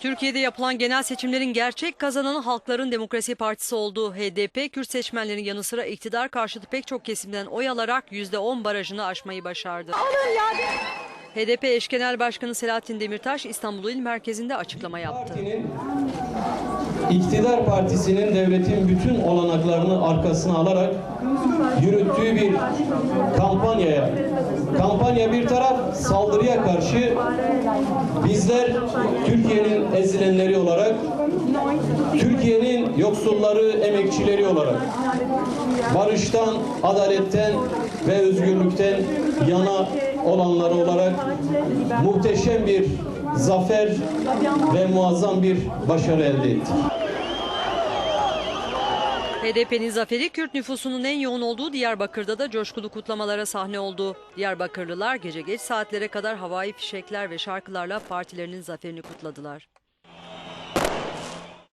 Türkiye'de yapılan genel seçimlerin gerçek kazananı Halkların Demokrasi Partisi oldu. HDP, Kürt seçmenlerin yanı sıra iktidar karşıtı pek çok kesimden oy alarak %10 barajını aşmayı başardı. HDP eş genel başkanı Selahattin Demirtaş İstanbul İl Merkezi'nde açıklama yaptı. Partinin iktidar partisinin devletin bütün olanaklarını arkasına alarak yürüttüğü bir kampanyaya kampanya bir taraf saldırıya karşı bizler Türkiye'nin ezilenleri olarak Türkiye'nin yoksulları, emekçileri olarak barıştan, adaletten ve özgürlükten yana olanları olarak muhteşem bir zafer ve muazzam bir başarı elde ettik. HDP'nin zaferi Kürt nüfusunun en yoğun olduğu Diyarbakır'da da coşkulu kutlamalara sahne oldu. Diyarbakırlılar gece geç saatlere kadar havai fişekler ve şarkılarla partilerinin zaferini kutladılar.